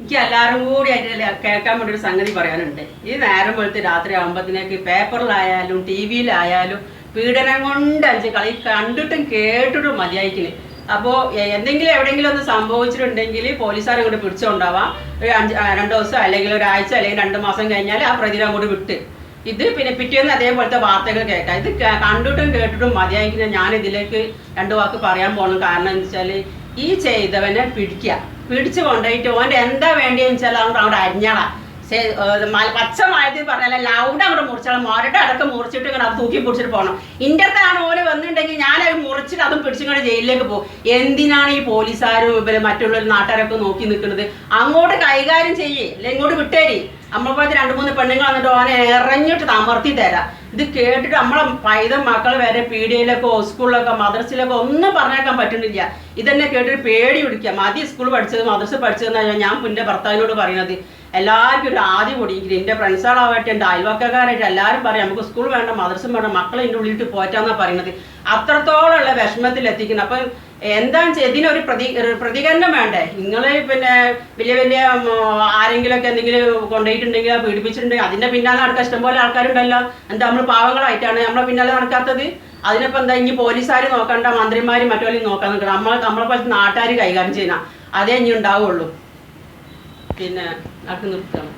എനിക്ക് എല്ലാവരും കൂടി അതിൽ കേൾക്കാൻ വേണ്ടി ഒരു സംഗതി പറയാനുണ്ട്. ഈ നേരം വെളുത്ത് രാത്രി ആകുമ്പോഴത്തേക്ക് പേപ്പറിലായാലും ടി വിയിലായാലും പീഡനം കൊണ്ട് അഞ്ച് കളി കണ്ടിട്ടും കേട്ടിട്ടും മതിയായിക്കിന് അപ്പോൾ എന്തെങ്കിലും എവിടെയെങ്കിലും ഒന്ന് സംഭവിച്ചിട്ടുണ്ടെങ്കിൽ പോലീസുകാർ അങ്ങോട്ട് പിടിച്ചുകൊണ്ടാവാം ഒരു അഞ്ച് രണ്ട് ദിവസം അല്ലെങ്കിൽ ഒരാഴ്ച അല്ലെങ്കിൽ രണ്ട് മാസം കഴിഞ്ഞാൽ ആ പ്രതിനെ അങ്ങോട്ട് വിട്ട്. ഇത് പിന്നെ പിറ്റേന്ന് അതേപോലത്തെ വാർത്തകൾ കേൾക്കാം. ഇത് കണ്ടിട്ടും കേട്ടിട്ടും മതിയായിരിക്കുന്ന ഞാൻ ഇതിലേക്ക് രണ്ട് വാക്ക് പറയാൻ പോകണം കാരണം എന്ന് വെച്ചാൽ ഈ ചെയ്തവനെ പിടിക്കുക. പിടിച്ചു കൊണ്ടുപോയിട്ട് ഓന്റെ എന്താ വേണ്ടിയെന്ന് വെച്ചാൽ അങ്ങോട്ട് അവിടെ അരിഞ്ഞള. പച്ച മായത്തിൽ പറഞ്ഞാൽ ലൗഡ് അങ്ങോട്ട് മുറിച്ചാൽ മൊരടെ അടക്കം മുറിച്ചിട്ട് ഇങ്ങനെ അത് തൂക്കി പിടിച്ചിട്ട് പോകണം ഇന്റെ അടുത്താണ് ഓൽ വന്നിട്ടുണ്ടെങ്കിൽ ഞാൻ അത് മുറിച്ചിട്ട് അതും പിടിച്ചിങ്ങനെ ജയിലിലേക്ക് പോകും. എന്തിനാണ് ഈ പോലീസുകാരും ഇവർ മറ്റുള്ള നാട്ടുകാരൊക്കെ നോക്കി നിൽക്കുന്നത്? അങ്ങോട്ട് കൈകാര്യം ചെയ്യേ അല്ലെ ഇങ്ങോട്ട് വിട്ടേരി. നമ്മളെ പോലത്തെ രണ്ട് മൂന്ന് പെണ്ണുങ്ങൾ വന്നിട്ട് ഓനെ ഇറങ്ങിയിട്ട് അമർത്തി തരാം. ഇത് കേട്ടിട്ട് നമ്മളെ പൈത മക്കൾ വരെ പീഡിയയിലൊക്കെ സ്കൂളിലൊക്കെ മദ്രസയിലൊക്കെ ഒന്നും പറഞ്ഞേക്കാൻ പറ്റുന്നില്ല. ഇതെന്നെ കേട്ടിട്ട് പേടി പിടിക്കുക. മതി സ്കൂൾ പഠിച്ചത് മദ്രസ പഠിച്ചതെന്നാണ് ഞാൻ എന്റെ ഭർത്താവിനോട് പറയുന്നത് എല്ലാവർക്കും ഒരു ആദ്യം കൂടിയെങ്കിലും എന്റെ ഫ്രണ്ട്സുകളാവട്ടെ എന്റെ അയൽവക്കക്കാരായിട്ട് എല്ലാവരും പറയും നമുക്ക് സ്കൂൾ വേണ്ട മദ്രസം വേണ്ട മക്കളെ എന്റെ ഉള്ളിലിട്ട് പോറ്റാന്നാണ് പറയുന്നത് അത്രത്തോളമുള്ള വിഷമത്തിൽ എത്തിക്കുന്നത് അപ്പം വെച്ചാൽ ഇതിനൊരു പ്രതി പ്രതികരണം വേണ്ടേ? നിങ്ങൾ പിന്നെ വലിയ വലിയ ആരെങ്കിലുമൊക്കെ എന്തെങ്കിലും കൊണ്ടുപോയിട്ടുണ്ടെങ്കിൽ പീഡിപ്പിച്ചിട്ടുണ്ടെങ്കിൽ അതിന്റെ പിന്നാലെ നടക്കാൻ ഇഷ്ടംപോലെ ആൾക്കാരുണ്ടല്ലോ. എന്താ നമ്മൾ പാവങ്ങളായിട്ടാണ് നമ്മളെ പിന്നാലെ നടക്കാത്തത്? അതിനിപ്പോ എന്താ ഇനി പോലീസുകാർ നോക്കണ്ട മന്ത്രിമാരും മറ്റുള്ള നോക്കാൻ നിൽക്കണം നമ്മൾ നമ്മളെ പോലത്തെ നാട്ടുകാർ കൈകാര്യം ചെയ്യണം. അതേ ഇനി ഉണ്ടാവുള്ളൂ. പിന്നെ നടക്ക് നിർത്തണം.